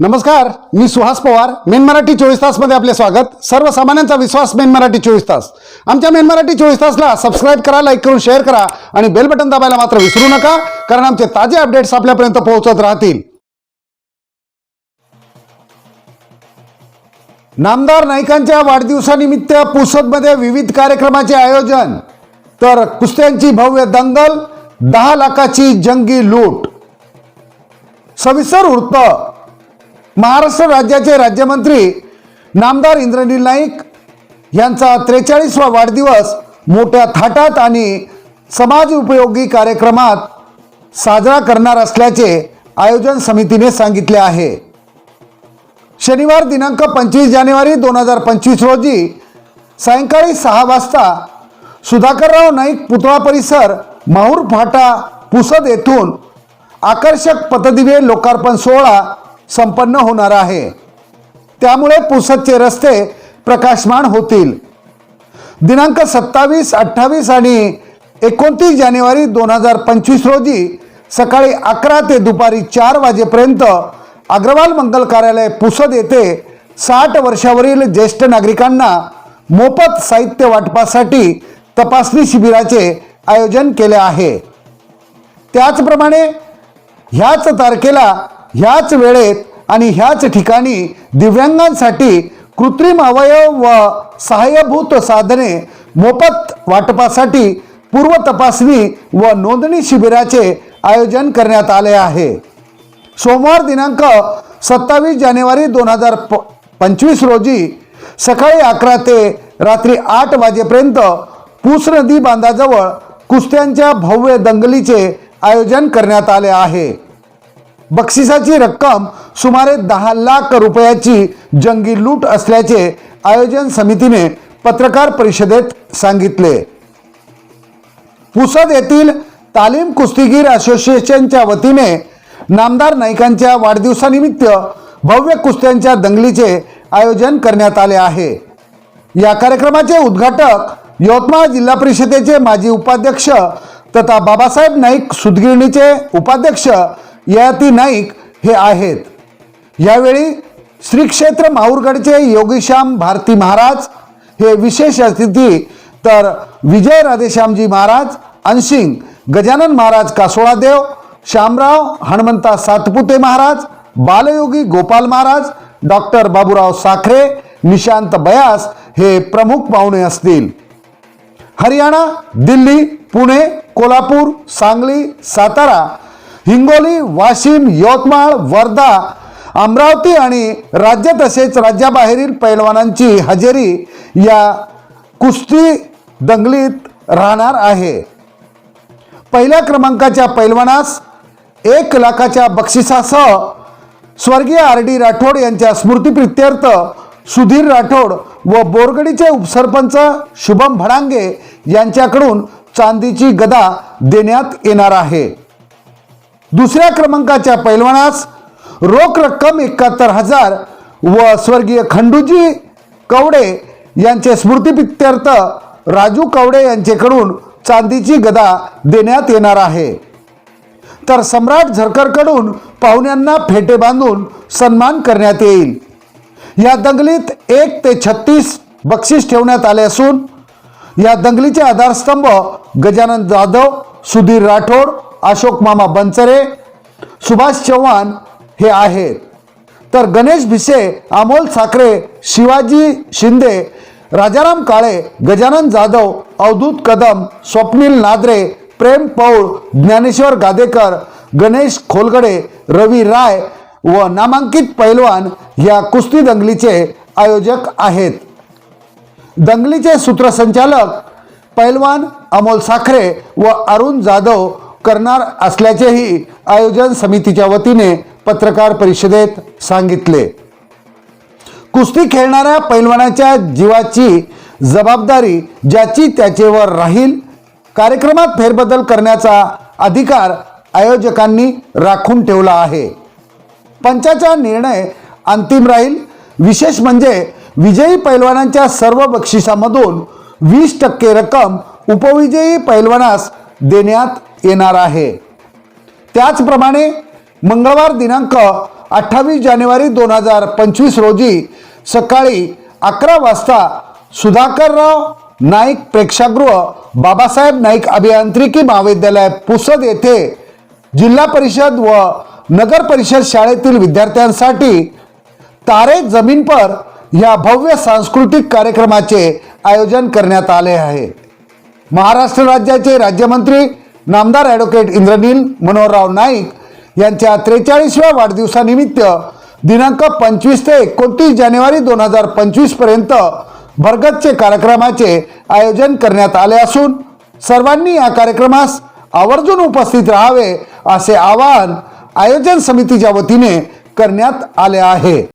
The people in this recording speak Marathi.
नमस्कार मी सुहास पवार मेन मराठी चोवीस तासमध्ये आपले स्वागत. सर्वसामान्यांचा विश्वास मेन मराठी चोवीस तास. आमच्या मेन मराठी चोवीस तासला सबस्क्राईब करा लाईक करून शेअर करा आणि बेल बटन दाबायला मात्र विसरू नका कारण आमचे ताजे अपडेट्स आपल्यापर्यंत पोहोचत राहतील. नामदार नाईकांच्या वाढदिवसानिमित्त पुसदमध्ये विविध कार्यक्रमाचे आयोजन. तर कुस्त्यांची भव्य दंगल दहा लाखाची जंगी लूट. सविस्तर वृत्त. महाराष्ट्र राज्याचे राज्यमंत्री नामदार इंद्रनील नाईक यांचा त्रेचाळीसवा वाढदिवस मोठ्या थाटात आणि समाज उपयोगी कार्यक्रमात साजरा करणार असल्याचे आयोजन समितीने सांगितले आहे. शनिवार दिनांक पंचवीस जानेवारी दोन हजार पंचवीस रोजी सायंकाळी सहा वाजता सुधाकरराव नाईक पुतळा परिसर माहूर फाटा पुसद येथून आकर्षक पथदिवे लोकार्पण सोहळा संपन्न होणार आहे. त्यामुळे पुसदचे रस्ते प्रकाशमान होतील. दिनांक सत्तावीस अठ्ठावीस आणि एकोणतीस जानेवारी दोन हजार पंचवीस रोजी सकाळी अकरा ते दुपारी चार वाजेपर्यंत अग्रवाल मंगल कार्यालय पुसद येथे साठ वर्षावरील ज्येष्ठ नागरिकांना मोफत साहित्य वाटपासाठी तपासणी शिबिराचे आयोजन केले आहे. त्याचप्रमाणे ह्याच तारखेला ह्याच वेळेत आणि ह्याच ठिकाणी दिव्यांगांसाठी कृत्रिम अवयव व सहाय्यभूत साधने मोफत वाटपासाठी पूर्व तपासणी व नोंदणी शिबिराचे आयोजन करण्यात आले आहे. सोमवार दिनांक सत्तावीस जानेवारी दोन हजार प पंचवीस रोजी सकाळी अकरा ते रात्री आठ वाजेपर्यंत पूस नदी बांधाजवळ कुस्त्यांच्या भव्य दंगलीचे आयोजन करण्यात आले आहे. बक्षिसाची रक्कम सुमारे दहा लाख रुपयाची जंगी लूट असल्याचे आयोजन समितीने पत्रकार परिषदेत सांगितले. पुसद येथील तालीम कुस्तीगीर असोसिएशनच्या वतीने नामदार नाईकांच्या वाढदिवसानिमित्त भव्य कुस्त्यांच्या दंगलीचे आयोजन करण्यात आले आहे. या कार्यक्रमाचे उद्घाटक यवतमाळ जिल्हा परिषदेचे माजी उपाध्यक्ष तथा बाबासाहेब नाईक सुदगिरणीचे उपाध्यक्ष ययाती नाईक हे आहेत. यावेळी श्री क्षेत्र माहूरगडचे योगीश्याम भारती महाराज हे विशेष अतिथी तर विजय राधेश्यामजी महाराज अनशिंग गजानन महाराज कासोळादेव श्यामराव हनुमंता सातपुते महाराज बालयोगी गोपाल महाराज डॉक्टर बाबूराव साखरे निशांत बयास हे प्रमुख पाहुणे असतील. हरियाणा दिल्ली पुणे कोल्हापूर सांगली सातारा हिंगोली वाशिम यवतमाळ वर्धा अमरावती आणि राज्य तसेच राज्याबाहेरील पैलवानांची हजेरी या कुस्ती दंगलीत राहणार आहे. पहिल्या क्रमांकाच्या पैलवानास एक लाखाच्या बक्षिसासह स्वर्गीय आर डी राठोड यांच्या स्मृतीप्रित्यर्थ सुधीर राठोड व बोरगडीचे उपसरपंच शुभम भडांगे यांच्याकडून चांदीची गदा देण्यात येणार आहे. दुसऱ्या क्रमांकाच्या पैलवानास रोख रक्कम एकाहत्तर हजार व स्वर्गीय खंडूजी कवडे यांचे स्मृतिपित्यर्थ राजू कवडे यांच्याकडून चांदीची गदा देण्यात येणार आहे. तर सम्राट झरकरकडून पाहुण्यांना फेटे बांधून सन्मान करण्यात येईल. या दंगलीत एक ते छत्तीस बक्षीस ठेवण्यात आले असून या दंगलीचे आधारस्तंभ गजानन जाधव सुधीर राठोड अशोक मामा बनसरे सुभाष चव्हाण हे आहेत. तर गणेश भिसे अमोल साखरे शिवाजी शिंदे राजाराम काळे गजानन जाधव अवधूत कदम स्वप्नील नादरे प्रेम पौळ ज्ञानेश्वर गादेकर गणेश खोलगडे रवी राय व नामांकित पैलवान या कुस्ती दंगलीचे आयोजक आहेत. दंगलीचे सूत्रसंचालक पैलवान अमोल साखरे व अरुण जाधव करणार असल्याचेही आयोजन समितीच्या वतीने पत्रकार परिषदेत सांगितले. कुस्ती खेळणाऱ्या पैलवानाच्या जीवाची जबाबदारी ज्याची त्याचेवर राहील कार्यक्रमात फेरबदल करण्याचा अधिकार आयोजकांनी राखून ठेवला आहे. पंचाचा निर्णय अंतिम राहील. विशेष म्हणजे विजयी पैलवानांच्या सर्व बक्षिसामधून वीस टक्के रक्कम उपविजयी पैलवानास देण्यात येणार आहे. त्याचप्रमाणे मंगळवार दिनांक अठ्ठावीस जानेवारी दोन हजार पंचवीस रोजी सकाळी अकरा वाजता सुधाकरराव नाईक प्रेक्षागृह बाबासाहेब नाईक अभियांत्रिकी महाविद्यालय पुसद येथे जिल्हा परिषद व नगर परिषद शाळेतील विद्यार्थ्यांसाठी तारे जमीन पर या भव्य सांस्कृतिक कार्यक्रमाचे आयोजन करण्यात आले आहे. महाराष्ट्र राज्याचे राज्यमंत्री नामदार ॲडव्होकेट इंद्रनील मनोहरराव नाईक यांच्या त्रेचाळीसव्या वाढदिवसानिमित्त दिनांक पंचवीस ते एकोणतीस जानेवारी दोन हजार पंचवीसपर्यंत भरगतचे कार्यक्रमाचे आयोजन करण्यात आले असून सर्वांनी या कार्यक्रमास आवर्जून उपस्थित राहावे असे आवाहन आयोजन समितीच्या वतीने करण्यात आले आहे.